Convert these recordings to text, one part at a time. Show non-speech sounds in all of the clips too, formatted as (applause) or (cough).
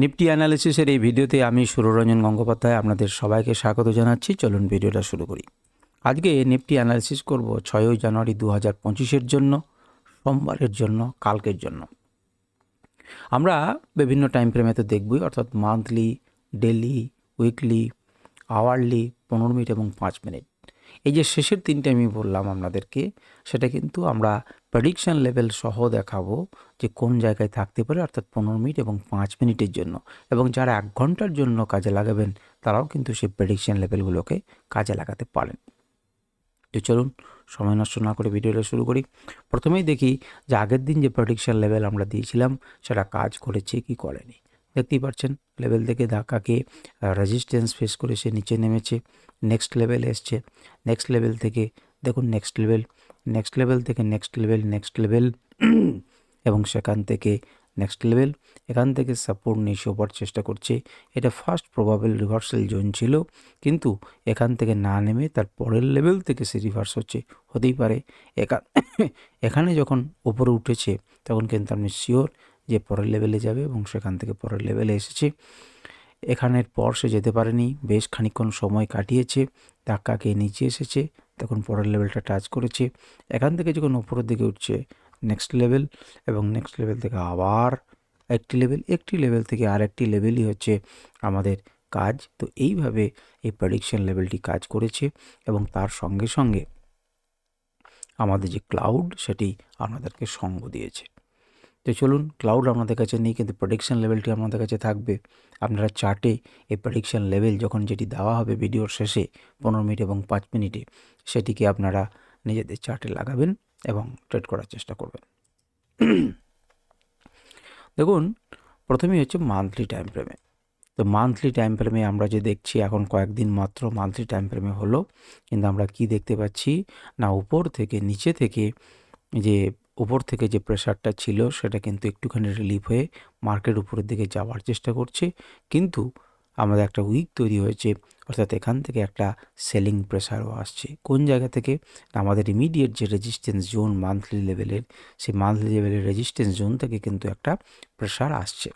Nifty অ্যানালিসিসের এই ভিডিওতে আমি সুররঞ্জন গঙ্গোপাধ্যায় আপনাদের সবাইকে স্বাগত জানাচ্ছি। চলুন ভিডিওটা শুরু করি। আজকে নিফটি অ্যানালিসিস করব ছয়ই জানুয়ারি দু হাজার পঁচিশের জন্য, সোমবারের জন্য, কালকের জন্য। আমরা বিভিন্ন টাইম ফ্রেমে তো দেখবই, অর্থাৎ মান্থলি ডেলি উইকলি, আওয়ারলি, পনেরো মিনিট এবং পাঁচ মিনিট। এই যে শেষের তিনটে আমি বললাম আপনাদেরকে, সেটা কিন্তু আমরা প্রেডিকশন লেভেল সহ দেখাবো যে কোন জায়গায় থাকতে পারে, অর্থাৎ পনেরো মিনিট এবং পাঁচ মিনিটের জন্য। এবং যারা এক ঘণ্টার জন্য কাজে লাগাবেন, তারাও কিন্তু সেই প্রেডিকশন লেভেলগুলোকে কাজে লাগাতে পারেন। তো চলুন, সময় নষ্ট না করে ভিডিওটা শুরু করি। প্রথমেই দেখি যে আগের দিন যে প্রেডিকশন লেভেল আমরা দিয়েছিলাম, সেটা কাজ করেছে কি করেনি। দেখতেই পাচ্ছেন, লেভেল থেকে ধাক্কাকে রেজিস্ট্যান্স ফেস করে সে নিচে নেমেছে নেক্সট লেভেল এসছে নেক্সট লেভেল থেকে, দেখুন নেক্সট লেভেল নেক্সট লেভেল থেকে নেক্সট লেভেল নেক্সট লেভেল এবং সেখান থেকে নেক্সট লেভেল এখান থেকে সাপোর্ট নিয়ে শোবার চেষ্টা করছে। এটা ফার্স্ট প্রবাবল রিভার্সাল জোন ছিল, কিন্তু এখান থেকে না নেমে তার পরের লেভেল থেকে সে রিভার্স হচ্ছে, হতেই পারে। (coughs) এখান যখন উপরে উঠেছে, তখন কিন্তু আপনি শিওর যে পরের লেভেলে যাবে এবং সেখান থেকে পরের লেভেলে এসেছে। এখানের পর সে যেতে পারেনি, বেশ খানিকক্ষণ সময় কাটিয়েছে, ধাক্কা খেয়ে নিচে এসেছে, তখন পরের লেভেলটা টাচ করেছে। এখান থেকে যখন উপরের দিকে উঠছে নেক্সট লেভেল এবং নেক্সট লেভেল থেকে আবার একটি লেভেল একটি লেভেল থেকে আর একটি লেভেলই হচ্ছে আমাদের কাজ। তো এইভাবে এই প্রেডিকশন লেভেলটি কাজ করেছে এবং তার সঙ্গে সঙ্গে আমাদের যে ক্লাউড সেটি আপনাদেরকে সঙ্গ দিয়েছে। তো চলুন ক্লাউড আপনাদের কাছে নেই, কিন্তু প্রেডিকশন লেভেলটি আপনাদের কাছে থাকবে। আপনারা চার্টে এই প্রেডিকশন লেভেল যখন যেটি দেওয়া হবে ভিডিওর শেষে পনেরো মিনিট এবং পাঁচ মিনিটে, সেটিকে আপনারা নিজেদের চার্টে লাগাবেন এবং ট্রেড করার চেষ্টা করবেন। দেখুন, প্রথমেই হচ্ছে মান্থলি টাইম ফ্রেমে তো মান্থলি টাইম ফ্রেমে আমরা যে দেখছি, এখন কয়েকদিন মাত্র মান্থলি টাইম ফ্রেমে হলো। কিন্তু আমরা কি দেখতে পাচ্ছি? না, উপর থেকে নিচে থেকে যে উপর থেকে যে প্রেশারটা ছিল সেটা কিন্তু একটুখানি রিলিফ হয়ে মার্কেট উপরের দিকে যাওয়ার চেষ্টা করছে। কিন্তু আমাদের একটা উইক তৈরি হয়েছে, অর্থাৎ এখান থেকে একটা সেলিং প্রেশারও আসছে। কোন জায়গা থেকে? আমাদের ইমিডিয়েট যে রেজিস্ট্যান্স জোন মান্থলি লেভেলের সেই মান্থলি লেভেলের রেজিস্ট্যান্স জোন থেকে কিন্তু একটা প্রেশার আসছে।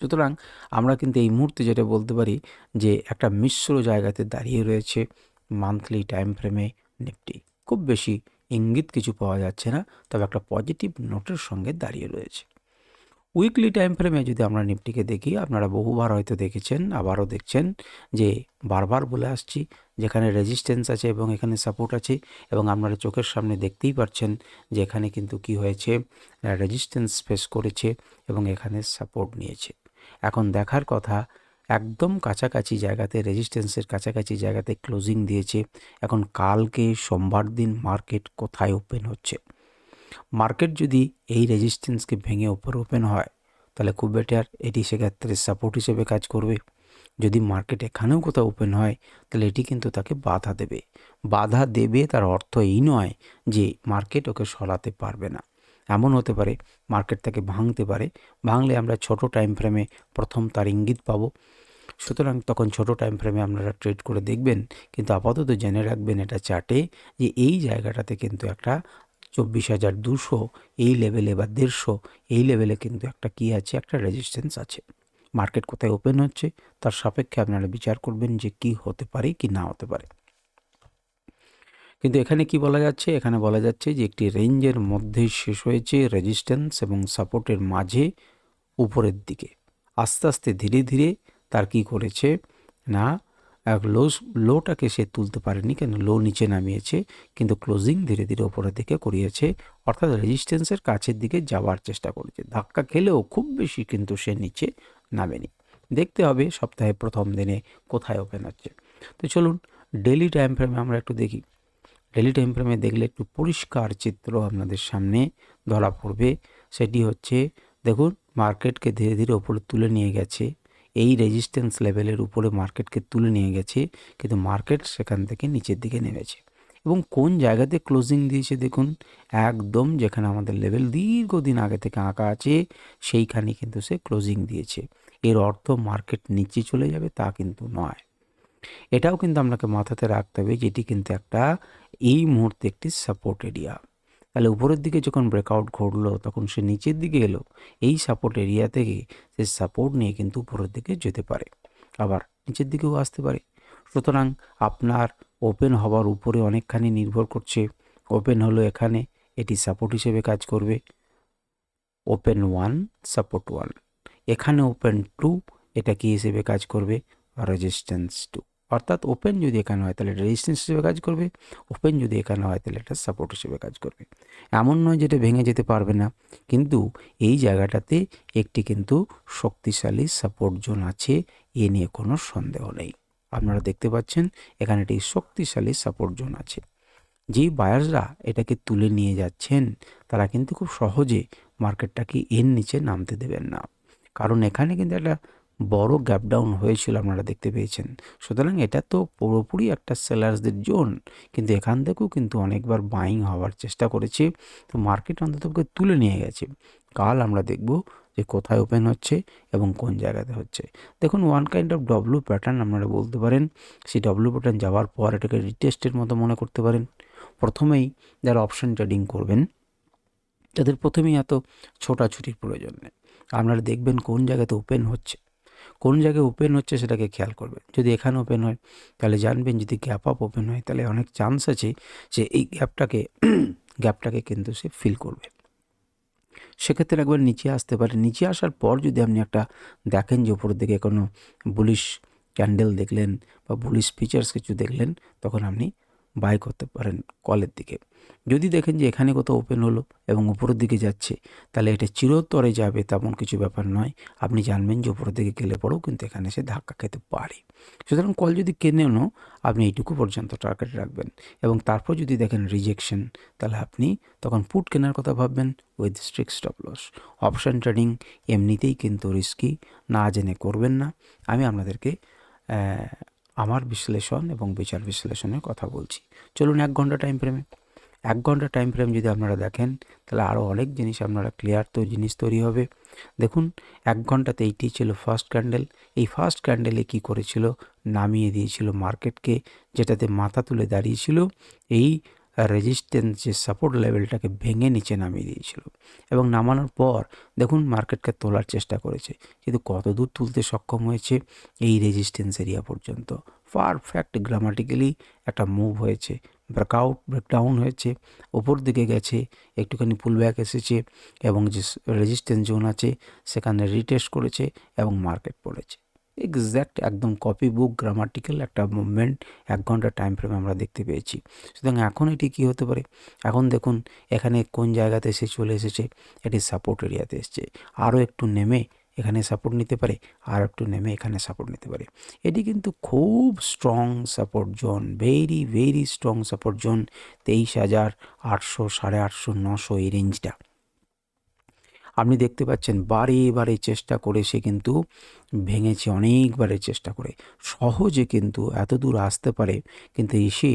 সুতরাং আমরা কিন্তু এই মুহূর্তে যেটা বলতে পারি যে একটা মিশ্র জায়গাতে দাঁড়িয়ে রয়েছে মান্থলি টাইম ফ্রেমে নিফটি খুব বেশি ইঙ্গিত কিছু পাওয়া যাচ্ছে না, তবে একটা পজিটিভ নোটের সঙ্গে দাঁড়িয়ে রয়েছে। উইকলি টাইম ফ্রেমে যদি আমরা নিফটিকে দেখি, আপনারা বহুবার হয়তো দেখেছেন, আবারও দেখছেন যে বারবার বলে আসছি, যেখানে রেজিস্ট্যান্স আছে এবং এখানে সাপোর্ট আছে এবং আপনারা চোখের সামনে দেখতেই পাচ্ছেন যে এখানে কিন্তু কি হয়েছে রেজিস্ট্যান্স ফেস করেছে এবং এখানে সাপোর্ট নিয়েছে। এখন দেখার কথা একদম কাছাকাছি জায়গাতে রেজিস্ট্যান্সের কাছাকাছি জায়গাতে ক্লোজিং দিয়েছে। এখন কালকে সোমবার দিন মার্কেট কোথায় ওপেন হচ্ছে? মার্কেট যদি এই রেজিস্ট্যান্সকে ভেঙে ওপর ওপেন হয়, তাহলে খুব বেটার এটি সেক্ষেত্রে সাপোর্ট হিসেবে কাজ করবে। যদি মার্কেট এখানেও কোথাও ওপেন হয়, তাহলে এটি কিন্তু তাকে বাধা দেবে। বাধা দেবে তার অর্থ এই নয় যে মার্কেট ওকে সরাতে পারবে না। এমন হতে পারে মার্কেট তাকে ভাঙতে পারে। ভাঙলে আমরা ছোট টাইম ফ্রেমে প্রথম তার ইঙ্গিত পাবো। সুতরাং তখন ছোট টাইম ফ্রেমে আপনারা ট্রেড করে দেখবেন, কিন্তু আপাতত জেনে রাখবেন এটা চার্টে যে এই জায়গাটাতে কিন্তু একটা চব্বিশ হাজার দুশো, এই লেভেলে বা দেড়শো, এই লেভেলে কিন্তু একটা কি আছে? একটা রেজিস্ট্যান্স আছে। মার্কেট কোথায় ওপেন হচ্ছে? তার সাপেক্ষে আপনারা বিচার করবেন যে কি হতে পারে, কি না হতে পারে। কিন্তু এখানে কি বলা যাচ্ছে? এখানে বলা যাচ্ছে যে একটি রেঞ্জের মধ্যে শেষ হয়েছে রেজিস্ট্যান্স এবং সাপোর্টের মাঝে উপরের দিকে। আস্তে আস্তে ধীরে ধীরে তার কি করেছে? না, এক লো, লোটাকে সে তুলতে পারেনি কেন? লো নিচে নামিয়েছে, কিন্তু ক্লোজিং ধীরে ধীরে ওপরের দিকে করিয়েছে, অর্থাৎ রেজিস্ট্যান্সের কাছের দিকে যাওয়ার চেষ্টা করেছে। ধাক্কা খেলেও খুব বেশি কিন্তু সে নিচে নামেনি। দেখতে হবে সপ্তাহে প্রথম দিনে কোথায় ওপেন হচ্ছে। তো চলুন ডেলি টাইম ফ্রেমে আমরা একটু দেখি। ডেলি টাইম ফ্রেমে দেখলে একটু পরিষ্কার চিত্র আপনাদের সামনে ধরা পড়বে। সেটি হচ্ছে, দেখুন, মার্কেটকে ধীরে ধীরে ওপরে তুলে নিয়ে গেছে। এই রেজিস্ট্যান্স লেভেলের উপরে মার্কেটকে তুলে নিয়ে গেছে, কিন্তু মার্কেট সেখান থেকে নিচের দিকে নেমেছে। এবং কোন জায়গাতে ক্লোজিং দিয়েছে দেখুন, একদম যেখানে আমাদের লেভেল দীর্ঘদিন আগে থেকে আঁকা আছে সেইখানে কিন্তু সে ক্লোজিং দিয়েছে। এর অর্থ মার্কেট নিচে চলে যাবে তা কিন্তু নয়। এটাও কিন্তু আপনাকে মাথাতে রাখতে হবে যেটি কিন্তু একটা, এই মুহূর্তে একটি সাপোর্ট এরিয়া তাহলে উপরের দিকে যখন ব্রেকআউট ঘটলো, তখন সে নিচের দিকে এলো, এই সাপোর্ট এরিয়া থেকে সে সাপোর্ট নিয়ে কিন্তু উপরের দিকে যেতে পারে, আবার নিচের দিকেও আসতে পারে। সুতরাং আপনার ওপেন হওয়ার উপরে অনেকখানি নির্ভর করছে ওপেন হলো এখানে, এটি সাপোর্ট হিসেবে কাজ করবে। ওপেন ওয়ান সাপোর্ট ওয়ান এখানে ওপেন টু এটা কি হিসেবে কাজ করবে? রেজিস্ট্যান্স টু অর্থাৎ ওপেন যদি এখানে হয়, তাহলে এটা রেজিস্ট্যান্স হিসেবে কাজ করবে ওপেন যদি এখানে হয়, তাহলে এটা সাপোর্ট হিসেবে কাজ করবে। এমন নয় যেটা ভেঙে যেতে পারবে না, কিন্তু এই জায়গাটাতে একটি কিন্তু শক্তিশালী সাপোর্ট জোন আছে, এ নিয়ে কোনো সন্দেহ নেই। আপনারা দেখতে পাচ্ছেন, এখানে একটি শক্তিশালী সাপোর্ট জোন আছে। যেই বায়ার্সরা এটাকে তুলে নিয়ে যাচ্ছেন, তারা কিন্তু খুব সহজে মার্কেটটাকে এর নিচে নামতে দেবেন না। কারণ এখানে কিন্তু একটা বড় গ্যাপ ডাউন হয়েছিল, আপনারা দেখতে পেয়েছেন। সুতরাং এটা তো পুরোপুরি একটা সেলার্সদের জোন, কিন্তু এখান থেকেও কিন্তু অনেকবার বাইং হওয়ার চেষ্টা করেছে। তো মার্কেট অন্ততপক্ষে তুলে নিয়ে গেছে। কাল আমরা দেখব যে কোথায় ওপেন হচ্ছে এবং কোন জায়গাতে হচ্ছে। দেখুন one kind of W pattern আপনারা বলতে পারেন। সেই ডব্লু প্যাটার্ন যাওয়ার পর এটাকে রিটেস্টের মতো মনে করতে পারেন। প্রথমেই যারা অপশন ট্রেডিং করবেন, তাদের প্রথমেই এত ছোটাছুটির প্রয়োজন নেই। আপনারা দেখবেন কোন জায়গাতে ওপেন হচ্ছে। কোন জায়গায় ওপেন হচ্ছে সেটাকে খেয়াল করবেন। যদি এখানে ওপেন হয়, তাহলে জানবেন যদি গ্যাপ আপ ওপেন হয়, তাহলে অনেক চান্স আছে যে এই গ্যাপটাকে গ্যাপটাকে কিন্তু সে ফিল করবে। সেক্ষেত্রে একবার নিচে আসতে পারে। নিচে আসার পর যদি আপনি একটা দেখেন যে উপরের দিকে কোনো বুলিশ ক্যান্ডেল দেখলেন বা বুলিশ ফিচার্স কিছু দেখলেন, তখন আপনি বাই করতে পারেন কলের দিকে। যদি দেখেন যে এখানে কোথাও ওপেন হলো এবং উপরের দিকে যাচ্ছে, তাহলে এটা চিরতরে যাবে, তেমন কিছু ব্যাপার নয়। আপনি জানবেন যে উপরের দিকে গেলে পরেও কিন্তু এখানে সে ধাক্কা খেতে পারে। সুতরাং কল যদি কেনেনও আপনি এইটুকু পর্যন্ত টার্গেট রাখবেন এবং তারপর যদি দেখেন রিজেকশন তাহলে আপনি তখন পুট কেনার কথা ভাববেন with strict stop loss option trading এমনিতেই কিন্তু রিস্কি না জেনে করবেন না। আমি আপনাদেরকে আমার বিশ্লেষণ এবং বিচার বিশ্লেষণের কথা বলছি। চলুন এক ঘণ্টা টাইম ফ্রেমে এক ঘণ্টা টাইম ফ্রেম যদি আপনারা দেখেন, তাহলে আরও অনেক জিনিস আপনারা ক্লিয়ার তো জিনিস তৈরি হবে। দেখুন, এক ঘন্টাতে এইটি ছিল ফার্স্ট ক্যান্ডেল এই ফার্স্ট ক্যান্ডেলে কি করেছিল? নামিয়ে দিয়েছিল মার্কেটকে যেটাতে মাথা তুলে দাঁড়িয়েছিল। এই রেজিস্ট্যান্স যে সাপোর্ট লেভেলটাকে ভেঙে নিচে নামিয়ে দিয়েছিল। এবং নামানোর পর, দেখুন মার্কেটকে তোলার চেষ্টা করেছে। কিন্তু কত দূর তুলতে সক্ষম হয়েছে এই রেজিস্ট্যান্স এরিয়া পর্যন্ত। পারফেক্ট গ্রামাটিক্যালি একটা মুভ হয়েছে। ব্রেকআউট ব্রেকডাউন হয়েছে, ওপর দিকে গেছে, একটুখানি পুল ব্যাক এসেছে এবং যে রেজিস্ট্যান্স জোন আছে, সেখানে রিটেস্ট করেছে এবং মার্কেট পড়েছে। এক্স্যাক্ট একদম কপি বুক গ্রামাটিক্যাল একটা মুভমেন্ট এক ঘণ্টা টাইম ফ্রেমে আমরা দেখতে পেয়েছি। সুতরাং এখন এটি কী হতে পারে? এখন দেখুন, এখানে কোন জায়গাতে এসে চলে এসেছে? এটি সাপোর্ট এরিয়াতে এসছে। আরও একটু নেমে এখানে সাপোর্ট নিতে পারে, আর একটু নেমে এখানে সাপোর্ট নিতে পারে। এটি কিন্তু খুব strong support zone very very strong support zone তেইশ হাজার আটশো সাড়ে আটশো নশো এই রেঞ্জটা আপনি দেখতে পাচ্ছেন বারে বারে চেষ্টা করে সে কিন্তু ভেঙেছে, অনেকবারে চেষ্টা করে। সহজে কিন্তু এত দূর আসতে পারে, কিন্তু এসে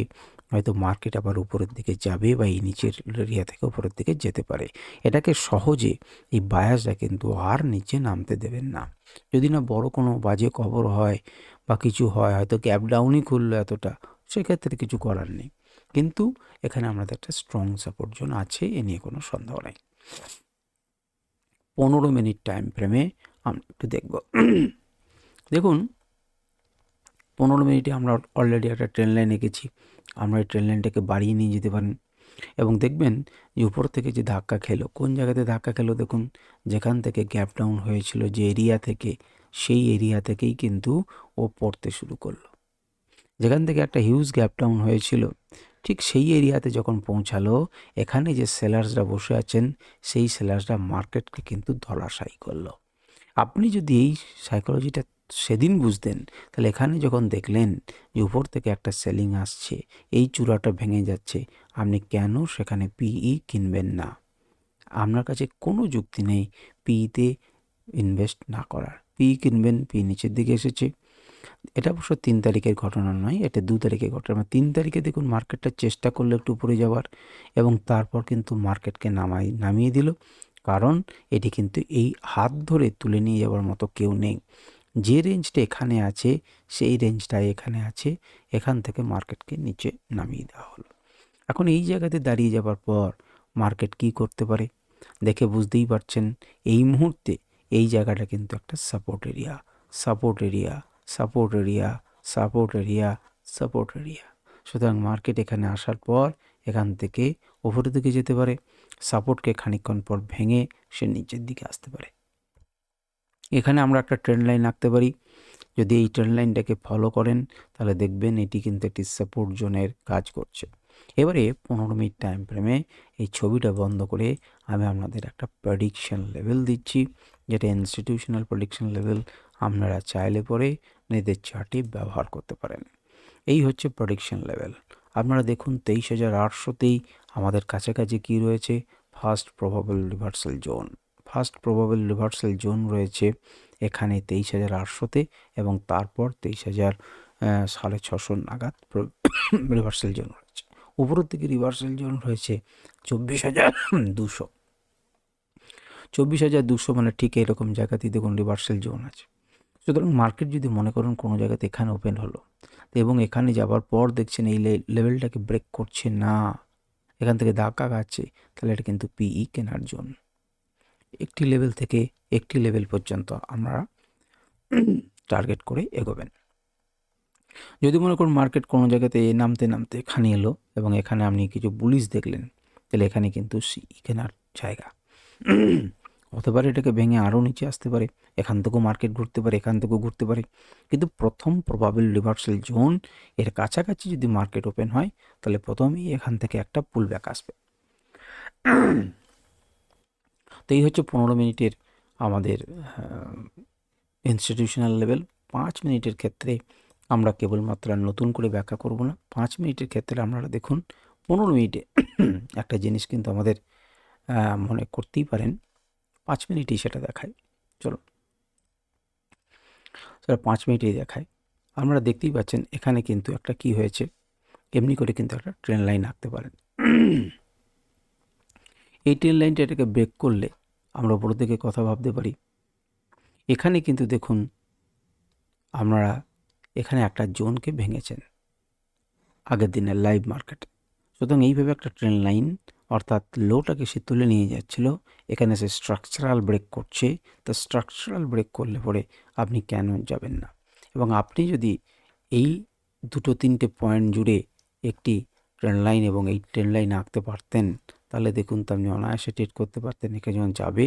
হয়তো মার্কেট আবার উপরের দিকে যাবে বা এই নিচের এরিয়া থেকে উপরের দিকে যেতে পারে। এটাকে সহজে এই বায়াসটা কিন্তু আর নিচে নামতে দেবেন না। যদি না বড় কোনো বাজে খবর হয় বা কিছু হয়, হয়তো গ্যাপ ডাউনই খুললো এতটা, সেক্ষেত্রে কিছু করার নেই। কিন্তু এখানে আমাদের একটা স্ট্রং সাপোর্ট জোন আছে, এ নিয়ে কোনো সন্দেহ নেই। পনেরো মিনিট টাইম ফ্রেমে আমরা একটু দেখব। দেখুন পনেরো মিনিটে আমরা অলরেডি একটা ট্রেন লাইন এঁকেছি। আমরা এই ট্রেন লাইনটাকে বাড়িয়ে নিয়ে যেতে পারেন। এবং দেখবেন যে উপর থেকে যে ধাক্কা খেলো, কোন জায়গাতে ধাক্কা খেলো দেখুন, যেখান থেকে গ্যাপ ডাউন হয়েছিল, যে এরিয়া থেকে, সেই এরিয়া থেকেই কিন্তু ও পড়তে শুরু করল। যেখান থেকে একটা হিউজ গ্যাপ ডাউন হয়েছিল, ঠিক সেই এরিয়াতে যখন পৌঁছালো, এখানে যে সেলার্সরা বসে আছেন, সেই সেলার্সরা মার্কেটকে কিন্তু ধলাশায়ী করল। আপনি যদি এই সাইকোলজিটা সেদিন বুঝতেন। তাহলে এখানে যখন দেখলেন যে উপর থেকে একটা সেলিং আসছে, এই চূড়াটা ভেঙে যাচ্ছে, আপনি কেন সেখানে পিই কিনবেন না? আপনার কাছে কোনো যুক্তি নেই পিইতে ইনভেস্ট না করার। পি কিনবেন, পি নিচের দিকে এসেছে। এটা অবশ্য তিন তারিখের ঘটনা নয়, এটা দু তারিখের ঘটনা। মানে তিন তারিখে দেখুন মার্কেটটা চেষ্টা করল একটু উপরে যাওয়ার এবং তারপর কিন্তু মার্কেটকে নামাই, নামিয়ে দিল। কারণ এটি কিন্তু এই হাত ধরে তুলে নিয়ে যাওয়ার মতো কেউ নেই। যে রেঞ্জটা এখানে আছে, সেই রেঞ্জটা এখানে আছে, এখান থেকে মার্কেটকে নিচে নামিয়ে দেওয়া হলো। এখন এই জায়গাতে দাঁড়িয়ে যাবার পর মার্কেট কি করতে পারে? দেখে বুঝতেই পারছেন, এই মুহূর্তে এই জায়গাটা কিন্তু একটা support area support area support area support area support area সুতরাং মার্কেট এখানে আসার পর এখান থেকে ওপরের দিকে যেতে পারে সাপোর্টকে খানিকক্ষণ পর ভেঙে সে নিচের দিকে আসতে পারে। এখানে আমরা একটা ট্রেন্ড লাইন আঁকতে পারি। যদি এই ট্রেন্ড লাইনটাকে ফলো করেন, তাহলে দেখবেন এটি কিন্তু একটি সাপোর্ট জোনের কাজ করছে। এবারে পনেরো মিনিট টাইম ফ্রেমে এই ছবিটা বন্ধ করে আমি আপনাদের একটা প্রেডিকশন লেভেল দিচ্ছি। যেটা ইনস্টিটিউশনাল প্রেডিকশন লেভেল আপনারা চাইলে পরে নিজেদের চার্টে ব্যবহার করতে পারেন। এই হচ্ছে প্রেডিকশন লেভেল আপনারা দেখুন তেইশ হাজার আটশোতেই আমাদের কাছাকাছি কি রয়েছে? First probable reversal zone first probable reversal zone রয়েছে এখানে তেইশ হাজার আটশোতে এবং তারপর তেইশ হাজার সাড়ে ছশো নাগাদ (coughs) রিভার্সাল জোন রয়েছে। উপরের দিকে রিভার্সাল জোন রয়েছে চব্বিশ হাজার দুশো। চব্বিশ হাজার দুশো মানে ঠিক এরকম জায়গাতেই দেখুন রিভার্সাল জোন আছে। সুতরাং মার্কেট যদি মনে করেন কোনো জায়গাতে এখানে ওপেন হলো, এবং এখানে যাবার পর দেখছেন এই লেভেলটাকে ব্রেক করছে না, এখান থেকে ধাক্কা খাচ্ছে, তাহলে এটা কিন্তু পিই কেনার জোন। একটি লেভেল থেকে একটি লেভেল পর্যন্ত আমরা টার্গেট করে এগোবেন। যদি মনে করুন মার্কেট কোনো জায়গাতে নামতে নামতে এখানে এলো এবং এখানে আপনি কিছু বুলিশ দেখলেন, তাহলে এখানে কিন্তু কেনার জায়গা। হতে পারে এটাকে ভেঙে আরও নিচে আসতে পারে, এখান থেকেও মার্কেট ঘুরতে পারে, এখান থেকেও ঘুরতে পারে। কিন্তু প্রথম প্রবাবিল রিভার্সাল জোন এর কাছাকাছি যদি মার্কেট ওপেন হয়, তাহলে প্রথমেই এখান থেকে একটা পুল ব্যাক আসবে। তো এই হচ্ছে পনেরো মিনিটের আমাদের ইনস্টিটিউশনাল লেভেল পাঁচ মিনিটের ক্ষেত্রে আমরা কেবলমাত্র নতুন করে ব্যাখ্যা করব না। পাঁচ মিনিটের ক্ষেত্রে আপনারা দেখুন, পনেরো মিনিটে (coughs) একটা জিনিস কিন্তু আমাদের মনে করতেই পারেন, পাঁচ মিনিটেই সেটা দেখায়। চলো সেটা পাঁচ মিনিটেই দেখায়। আপনারা দেখতেই পাচ্ছেন এখানে কিন্তু একটা কি হয়েছে, এমনি করে কিন্তু একটা ট্রেন লাইন আঁকতে পারেন। এই ট্রেন লাইনটা এটাকে ব্রেক করলে আমরা উপর দিকে কথা ভাবতে পারি। এখানে কিন্তু দেখুন, আপনারা এখানে একটা জোনকে ভেঙেছেন, আগের দিনের লাইভ মার্কেট সুতরাং এইভাবে একটা ট্রেন লাইন অর্থাৎ লোটাকে সে তুলে নিয়ে যাচ্ছিল, এখানে সে স্ট্রাকচারাল ব্রেক করছে। তো স্ট্রাকচারাল ব্রেক করলে পরে আপনি কেন যাবেন না? এবং আপনি যদি এই দুটো তিনটে পয়েন্ট জুড়ে একটি ট্রেন লাইন এবং এই ট্রেন লাইন আঁকতে পারতেন তাহলে দেখুন তো আপনি অনায়াসে ট্রেড করতে পারতেন। এখানে যখন যাবে,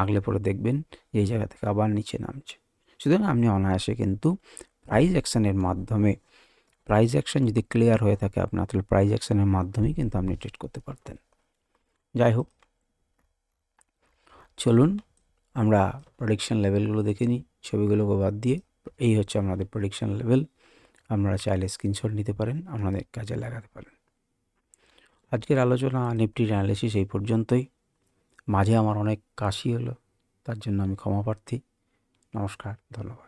আগলে পরে দেখবেন এই জায়গা থেকে আবার নিচে নামছে। সুতরাং আপনি অনায়াসে কিন্তু প্রাইজ অ্যাকশানের মাধ্যমে প্রাইজ অ্যাকশন যদি ক্লিয়ার হয়ে থাকে আপনার, তাহলে প্রাইজ অ্যাকশানের মাধ্যমেই কিন্তু আপনি ট্রেড করতে পারতেন। যাই হোক, চলুন আমরা প্রডিকশন লেভেলগুলো দেখে নিই। ছবিগুলোকে বাদ দিয়ে, এই হচ্ছে আমাদের প্রডিকশন লেভেল আপনারা চাইলে স্ক্রিনশট নিতে পারেন আপনাদের কাজে লাগাতে পারেন। আজকের আলোচনা নিফটির অ্যানালিসিস এই পর্যন্তই। মাঝে আমার অনেক কাশি হলো, তার জন্য আমি ক্ষমাপ্রার্থী নমস্কার, ধন্যবাদ।